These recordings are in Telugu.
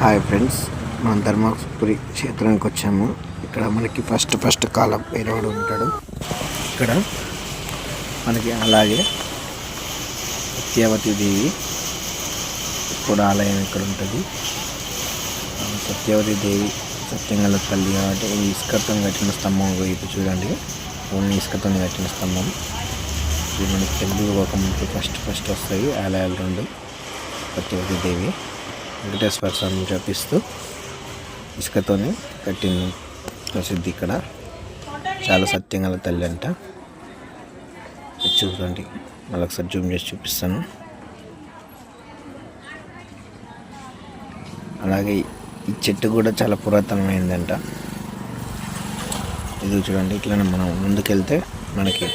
హాయ్ ఫ్రెండ్స్ మనం ధర్మపురి క్షేత్రానికి వచ్చాము. ఇక్కడ మనకి ఫస్ట్ ఫస్ట్ కాలం భైరవుడు ఉంటాడు. ఇక్కడ మనకి అలాగే సత్యవతి దేవి కూడా ఆలయం ఇక్కడ ఉంటుంది. సత్యవతి దేవి సత్యంగల తల్లి కాబట్టి ఈ ఇసుకతో కట్టిన స్తంభం వైపు చూడండి. ఓన్లీ ఇసుకతో కట్టిన స్తంభం. ఇది మనకి తెలుగు ఒక మనకి ఫస్ట్ ఫస్ట్ వస్తాయి. ఆలయాలు రెండు. సత్యవతి దేవి. వెంకటేశ్వర స్వామిని చూపిస్తూ ఇసుకతోనే కట్టిన ప్రసిద్ధి ఇక్కడ. చాలా సత్యంగల తల్లి అంట. చూడండి. మళ్ళీ ఒకసారి జూమ్ చేసి చూపిస్తాను. అలాగే ఈ చెట్టు కూడా చాలా పురాతనమైందంట. ఇది చూడండి. ఇట్లానే మనం ముందుకెళ్తే మనకి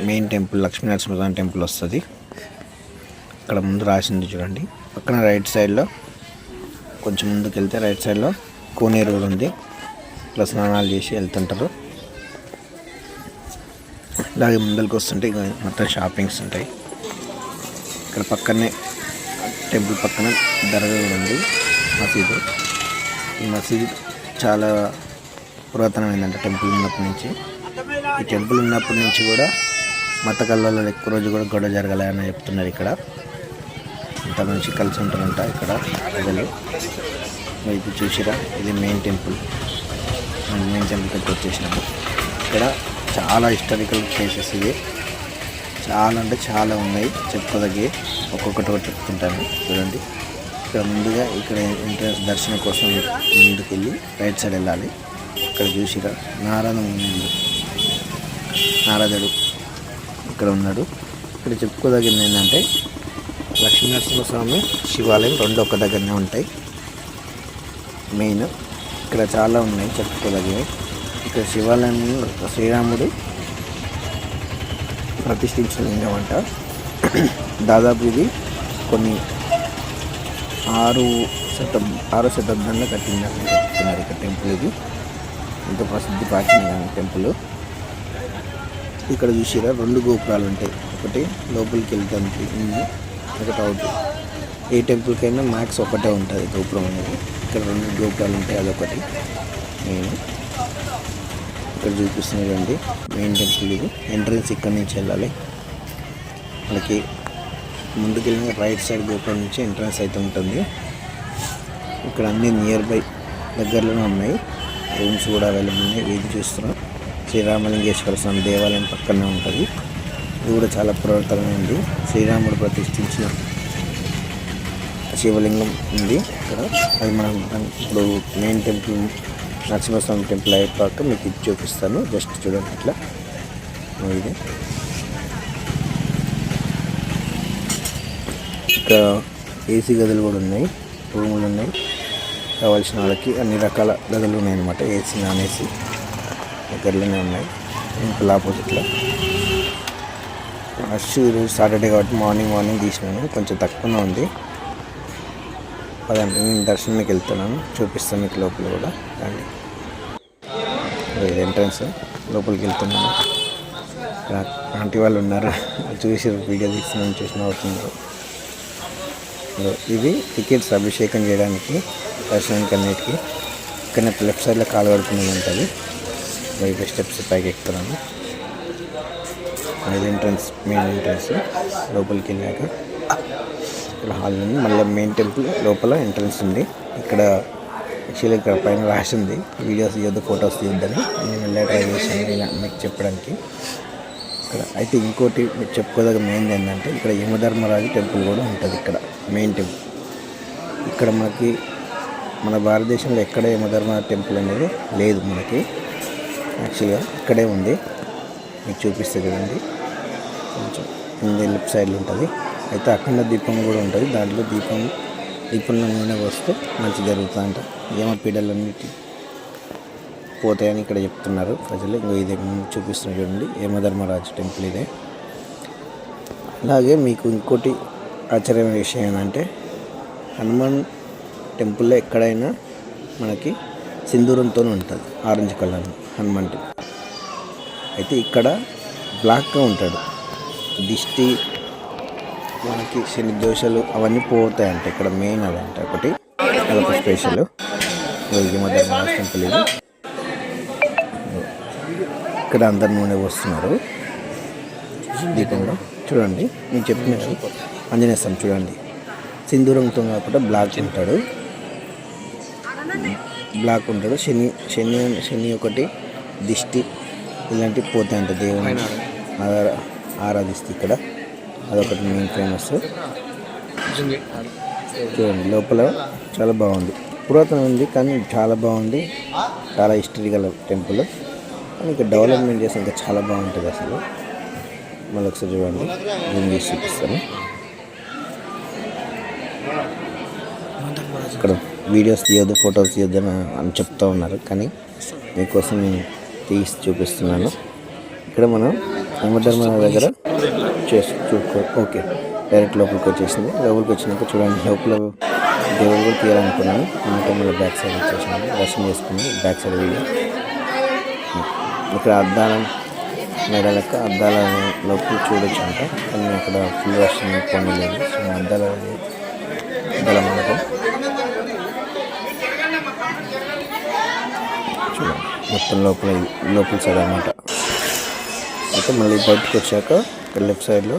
మెయిన్ టెంపుల్ లక్ష్మీనరసింహ టెంపుల్ వస్తుంది. ఇక్కడ ముందు రాసింది చూడండి. పక్కన రైట్ సైడ్లో కొంచెం ముందుకు వెళ్తే రైట్ సైడ్లో కోనేరు కూడా ఉంది. ఇట్లా స్నానాలు చేసి వెళ్తుంటారు. అలాగే ముందరికి వస్తుంటే మొత్తం షాపింగ్స్ ఉంటాయి. ఇక్కడ పక్కనే టెంపుల్ పక్కన దర్గా కూడా ఉంది. మసీదు. ఈ మసీదు చాలా పురాతనమైందంట టెంపుల్ ఉన్నప్పటి నుంచి. ఈ టెంపుల్ ఉన్నప్పటి నుంచి కూడా మత కళ్ళలో ఎక్కువ రోజు కూడా గొడవ జరగలేదని చెప్తున్నారు ఇక్కడ. అక్కడ నుంచి కలిసి ఉంటారంట ఇక్కడ ప్రజలు. ఇది చూసిరా ఇది మెయిన్ టెంపుల్ మనం మెయిన్ టెంపుల్కి వచ్చేసినాము ఇక్కడ చాలా హిస్టారికల్ ప్లేసెస్ ఇవి. చాలా అంటే చాలా ఉన్నాయి. చెప్పుకోదగ్గి ఒక్కొక్కటి ఒకటి చెప్తుంటాను. చూడండి. ఇక్కడ ముందుగా ఇక్కడ ఎంట్రన్స్ దర్శనం కోసం ముందుకు వెళ్ళి రైట్ సైడ్ వెళ్ళాలి. ఇక్కడ చూసిరా నారాయణ నారదుడు ఇక్కడ ఉన్నాడు. ఇక్కడ చెప్పుకోదగింది ఏంటంటే లక్ష్మీనరసింహస్వామి శివాలయం రెండు ఒక దగ్గరనే ఉంటాయి. మెయిన్ ఇక్కడ చాలా ఉన్నాయి చెప్పుకోదగినవి. ఇక్కడ శివాలయం శ్రీరాముడు ప్రతిష్ఠించిన లింగం అంట. దాదాపు ఇది కొన్ని ఆరు శతం ఆరో శతాబ్దంలో కట్టిందని చెప్తున్నారు ఇక్కడ టెంపుల్ ఇది. ఎంతో ప్రసిద్ధి ప్రాచీన టెంపుల్. ఇక్కడ చూసిరా రెండు గోపురాలు ఉంటాయి. ఒకటి లోపలికి వెళ్తానికి ఒకటి అవుట్ ఏ టెంపుల్కైనా మ్యాక్స్ ఒకటే ఉంటుంది గోపురం అనేది. ఇక్కడ రెండు గోపురాలు ఉంటాయి అదొకటి. నేను ఇక్కడ చూపిస్తున్నదండి మెయిన్ టెంపుల్ ఇది. ఎంట్రన్స్ ఇక్కడ నుంచి వెళ్ళాలి. మనకి ముందుకెళ్ళిన రైట్ సైడ్ గోపురం నుంచి ఎంట్రన్స్ అయితే ఉంటుంది. ఇక్కడ అన్ని నియర్ బై దగ్గరలోనే ఉన్నాయి. రూమ్స్ కూడా అవైలబుల్ ఉన్నాయి. వీధి చూస్తున్నాం? శ్రీరామలింగేశ్వర స్వామి దేవాలయం పక్కనే ఉంటుంది. ఇది కూడా చాలా పురాతనమైంది శ్రీరాముడు ప్రతిష్ఠించిన శివలింగం ఉంది ఇక్కడ. అది మనం ఇప్పుడు మెయిన్ టెంపుల్ నరసింహస్వామి టెంపుల్ అయిపోయాక మీకు ఇది చూపిస్తాను. జస్ట్ చూడండి ఇట్లా ఇది. ఇక్కడ ఏసీ గదులు కూడా ఉన్నాయి. రూములు ఉన్నాయి. కావాల్సిన వాళ్ళకి అన్ని రకాల గదులు ఉన్నాయి అనమాట ఏసీ నాన్ ఏసీ దగ్గరలోనే ఉన్నాయి ఇంకా ఆపోజిట్లో రష్ ఈరోజు సాటర్డే కాబట్టి మార్నింగ్ మార్నింగ్ తీసినాను. కొంచెం తక్కువనే ఉంది. పదండి నేను దర్శనానికి వెళ్తున్నాను. చూపిస్తాను మీకు లోపల కూడా. రండి. ఇది ఎంట్రన్స్ లోపలికి వెళ్తున్నాను. ఆంటీ వాళ్ళు ఉన్నారు. చూసి వీడియో తీస్తున్నాను చూసిన అవుతున్నారు ఇది ఇవి టికెట్స్ అభిషేకం చేయడానికి దర్శనానికి అన్నిటికీ. ఇక్కడ లెఫ్ట్ సైడ్లో కాలు కడుపునేది ఉంటుంది వైపు స్టెప్స్ పైకి ఎక్కుతున్నాను. ఇది ఎంట్రన్స్ మెయిన్ ఎంట్రన్స్ లోపలికి వెళ్ళాక ఇక్కడ హాల్ ఉంది. మళ్ళీ మెయిన్ టెంపుల్ లోపల ఎంట్రన్స్ ఉంది. ఇక్కడ యాక్చువల్లీ ఇక్కడ పైన రాసి ఉంది. వీడియోస్ తీయొద్దు ఫొటోస్ తీయొద్దని నేను వెళ్ళా ట్రై చేశాను. మీకు చెప్పడానికి. ఇక్కడ అయితే ఇంకోటి మీకు చెప్పుకోదగ్గ మెయిన్ ఏంటంటే ఇక్కడ యమధర్మరాజు టెంపుల్ కూడా ఉంటుంది ఇక్కడ మెయిన్ టెంపుల్ ఇక్కడ మనకి మన భారతదేశంలో ఎక్కడ యమధర్మరాజు టెంపుల్ అనేది లేదు మనకి. యాక్చువల్గా ఇక్కడే ఉంది. మీకు చూపిస్తే చూడండి. కొంచెం కింద లెఫ్ట్ సైడ్లో ఉంటుంది. అయితే అఖండ దీపం కూడా ఉంటుంది. దాంట్లో దీపం దీపంలో నూనె వస్తే మంచి జరుగుతుందంట యమ పీడలన్నిటి పోతాయని ఇక్కడ చెప్తున్నారు ప్రజలు. ఇంకో ఇదే ముందు చూడండి. యమధర్మరాజు టెంపుల్ ఇదే. అలాగే మీకు ఇంకోటి ఆశ్చర్యమైన విషయం ఏంటంటే హనుమాన్ టెంపుల్లో ఎక్కడైనా మనకి సింధూరంతో ఉంటుంది. Orange colour Hanuman temple. అయితే ఇక్కడ బ్లాక్గా ఉంటాడు. దిష్టి మనకి శని దోషలు అవన్నీ పోతాయంట. ఇక్కడ మెయిన్ అదంట. ఒకటి అదొక స్పెషల్ విజయమదర్ మహారాజ్ టెంపుల్ ఇక్కడ అందరి నూనె వస్తున్నారు దీపంలో. చూడండి నేను చెప్పినట్టు ఆంజనేయ చూడండి. సింధూరంతో కాకుండా బ్లాక్ ఉంటాడు. బ్లాక్ ఉంటాడు. శని శని శని ఒకటి దిష్టి. ఇలాంటివి పోతాయి అంట దేవుని ఆరా- ఆరాధిస్తే ఇక్కడ. అదొకటి మెయిన్ ఫేమస్ చూడండి లోపల చాలా బాగుంది. పురాతన ఉంది కానీ చాలా బాగుంది. చాలా హిస్టరీ గల టెంపుల్ కానీ ఇక్కడ డెవలప్మెంట్ చేస్తే ఇంకా చాలా బాగుంటుంది అసలు. మళ్ళీ ఒకసారి చూడండి. జూమ్ చేసి చూపిస్తాను. ఇక్కడ వీడియోస్ తీయొద్దు ఫొటోస్ తీయొద్దు అని అని చెప్తా ఉన్నారు. కానీ మీకోసం నేను తీసి చూపిస్తున్నాను. ఇక్కడ మనం యమధర్మ దగ్గర చేసి చూసుకో ఓకే. డైరెక్ట్ లోపలికి వచ్చేసింది. లోపలికి వచ్చినాక చూడండి లోపల దేవుడు కూడా తీయాలనుకున్నాను. అందుకే బ్యాక్ సైడ్ వచ్చేసాను దర్శనం చేసుకుని బ్యాక్ సైడ్ వీడియో ఇక్కడ అద్దాల మేడ లెక్క అద్దాల లోపల చూడొచ్చు అంట కానీ అక్కడ ఫుల్ వర్షం పొందలేదు లేదు సో అద్దాల అద్దాల మండపం చూడండి మొత్తం లోపల లోపల సైడ్ అనమాట అయితే మళ్ళీ బయటకు వచ్చాక ఇక్కడ లెఫ్ట్ సైడ్లో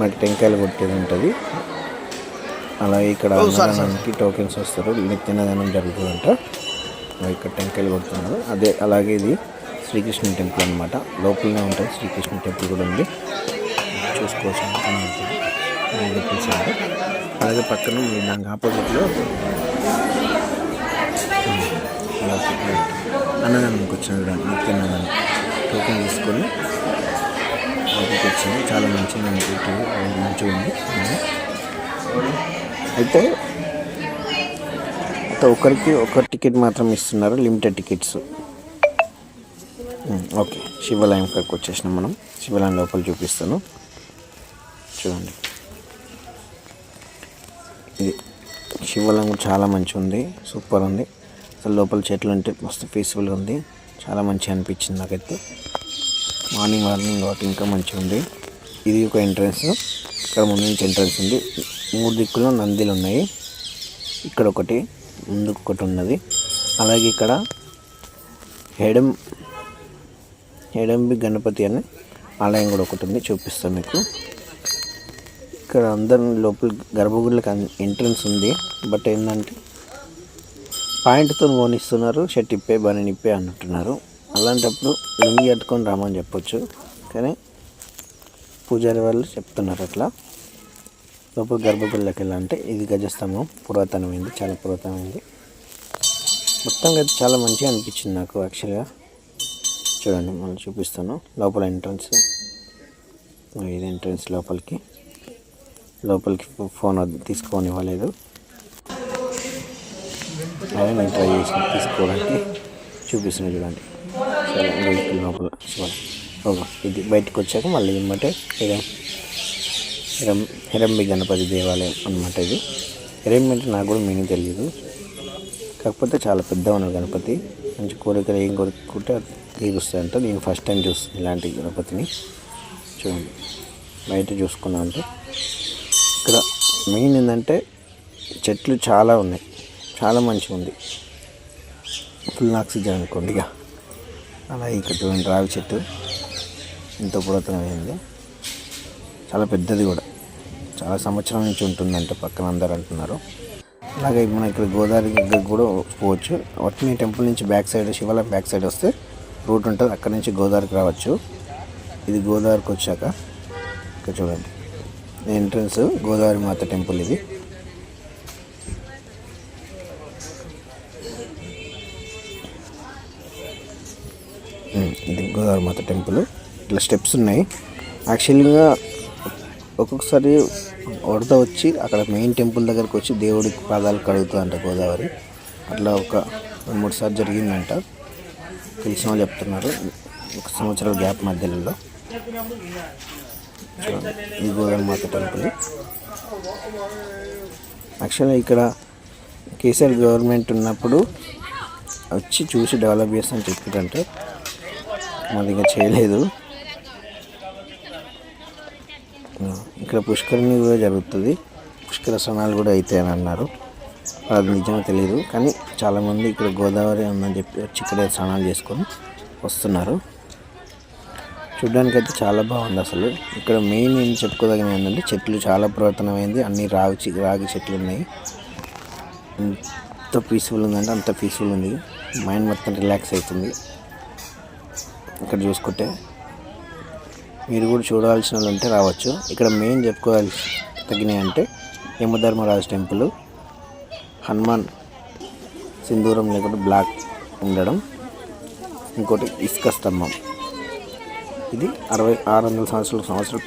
మనకి టెంకాయలు కొట్టేది ఉంటుంది. అలాగే ఇక్కడ అన్నదానానికి టోకెన్స్ వస్తారు. నిత్యన్నదానం జరుగుతుందంట. ఇక్కడ టెంకాయలు కొడుతున్నారు. అదే అలాగే ఇది శ్రీకృష్ణ టెంపుల్ అనమాట లోపలనే ఉంటుంది. శ్రీకృష్ణ టెంపుల్ కూడా ఉంది. చూసుకోవచ్చు. అలాగే పక్కన దానికి ఆపోజిట్లో అన్నదానంకి వచ్చిన చూడండి నిత్య అన్నదానం టోకెన్ తీసుకొని లోపలికి వచ్చింది చాలా మంచిగా మంచిగా ఉంది. అయితే ఒకరికి ఒక టికెట్ మాత్రం ఇస్తున్నారు. Limited tickets okay. శివాలయం కాడికి వచ్చేసినాం మనం. శివాలయం లోపల చూపిస్తాను. చూడండి. ఇది శివాలయం చాలా మంచిగా ఉంది. సూపర్ ఉంది. అసలు లోపల చెట్లు ఉంటే మస్తు పీస్ఫుల్గా ఉంది. చాలా మంచిగా అనిపించింది నాకైతే. మార్నింగ్ మార్నింగ్ కాబట్టి ఇంకా మంచిగా ఉంది. ఇది ఒక ఎంట్రన్స్ ఇక్కడ ముందు నుంచి ఎంట్రన్స్ ఉంది. మూడు దిక్కులో నందిలు ఉన్నాయి. ఇక్కడ ఒకటి ముందుకు ఒకటి ఉన్నది. అలాగే ఇక్కడ హెడం హెడంబి గణపతి అనే ఆలయం కూడా ఒకటి ఉంది. చూపిస్తాను మీకు. ఇక్కడ అందరం లోపల గర్భగుడికి ఎంట్రన్స్ ఉంది. బట్ ఏంటంటే పాయింట్తో పోనిస్తున్నారు షర్ట్ ఇప్పే బని నిప్పే అంటున్నారు అలాంటప్పుడు లుంగి కట్టుకొని రామని చెప్పొచ్చు. కానీ పూజారి వాళ్ళు చెప్తున్నారు అట్లా. లోపల గర్భగుడిలోకి వెళ్ళాలంటే ఇది గజస్తంభం. పురాతనమైంది చాలా పురాతనమైంది మొత్తంగా అయితే చాలా మంచిగా అనిపించింది నాకు యాక్చువల్గా. చూడండి మళ్ళీ చూపిస్తాను. లోపల ఎంట్రన్స్. ఇది ఎంట్రన్స్ లోపలికి. లోపలికి ఫోన్ తీసుకొని ఇవ్వలేదు అదే నేను ట్రై చేసిన తీసుకోవడానికి చూపిస్తున్నా చూడండి. సరే లోపల ఓకే ఇది బయటకు వచ్చాక మళ్ళీ ఏమంటే హిరం హిరం హిరంబి గణపతి దేవాలయం అనమాట ఇది. హిరంబి అంటే నాకు కూడా మీనింగ్ తెలియదు కాకపోతే చాలా పెద్ద ఉన్నారు గణపతి. మంచి కోరికలు ఏం కోరుకుంటే తీరుస్తాయంట. నేను ఫస్ట్ టైం చూస్తాను ఇలాంటి గణపతిని. చూడండి. బయట చూసుకున్నా అంటే ఇక్కడ మెయిన్ ఏంటంటే చెట్లు చాలా ఉన్నాయి. చాలా మంచిగా ఉంది ఫుల్ ఆక్సిజన్ అనుకోండి ఇక. అలా ఇక్కడ చూడండి రావి చెట్టు. ఎంతో పురాతనమైంది చాలా పెద్దది కూడా. చాలా సంవత్సరం నుంచి ఉంటుందంటే పక్కన అందరు అంటున్నారు. అలాగే మనం ఇక్కడ గోదావరి దగ్గర కూడా పోవచ్చు. వట్ని టెంపుల్ నుంచి బ్యాక్ సైడ్ శివాలయం బ్యాక్ సైడ్ వస్తే రూట్ ఉంటుంది. అక్కడ నుంచి గోదావరికి రావచ్చు. ఇది గోదావరికి వచ్చాక ఇక్కడ చూడండి. ఎంట్రన్స్ గోదావరి మాత టెంపుల్ ఇది. ఇది గోదావరి మాత టెంపుల్. ఇట్లా స్టెప్స్ ఉన్నాయి. యాక్చువల్గా ఒక్కొక్కసారి వరద వచ్చి అక్కడ మెయిన్ టెంపుల్ దగ్గరికి వచ్చి దేవుడికి పాదాలు కడుగుతుందంట గోదావరి. అట్లా ఒక రెండు మూడు సార్లు జరిగిందంట. తెలిసిన వాళ్ళు చెప్తున్నారు. ఒక సంవత్సరాల గ్యాప్ మధ్యలో. ఈ గోదావరి మాత టెంపుల్. యాక్చువల్గా ఇక్కడ కేసీఆర్ గవర్నమెంట్ ఉన్నప్పుడు వచ్చి చూసి డెవలప్ చేస్తామని చెప్పారంటే మరి ఇంకా చేయలేదు. ఇక్కడ పుష్కరిణి కూడా జరుగుతుంది. పుష్కర స్నానాలు కూడా అవుతాయని అన్నారు. అది నిజమో తెలియదు. కానీ చాలామంది ఇక్కడ గోదావరి ఉందని చెప్పి వచ్చి ఇక్కడ స్నానాలు చేసుకొని వస్తున్నారు. చూడ్డానికి అయితే చాలా బాగుంది అసలు. ఇక్కడ మెయిన్ ఏం చెప్పుకోదగిన ఏంటంటే చెట్లు చాలా పురాతనమైంది. అన్ని రాగి రాగి చెట్లు ఉన్నాయి. ఎంత పీస్ఫుల్ ఉందంటే అంత పీస్ఫుల్ ఉంది. మైండ్ మొత్తం రిలాక్స్ అవుతుంది. ఇక్కడ చూసుకుంటే మీరు కూడా చూడాల్సిన వాళ్ళు ఉంటే రావచ్చు. ఇక్కడ మెయిన్ చెప్పుకోవాల్సి తగినాయి అంటే యమధర్మరాజు టెంపుల్ హనుమాన్ సింధూరం లేకుండా బ్లాక్ ఉండడం ఇంకోటి ఇసుక స్తంభం. ఇది అరవై ఆరు వందల సంవత్సరాల సంవత్సరం.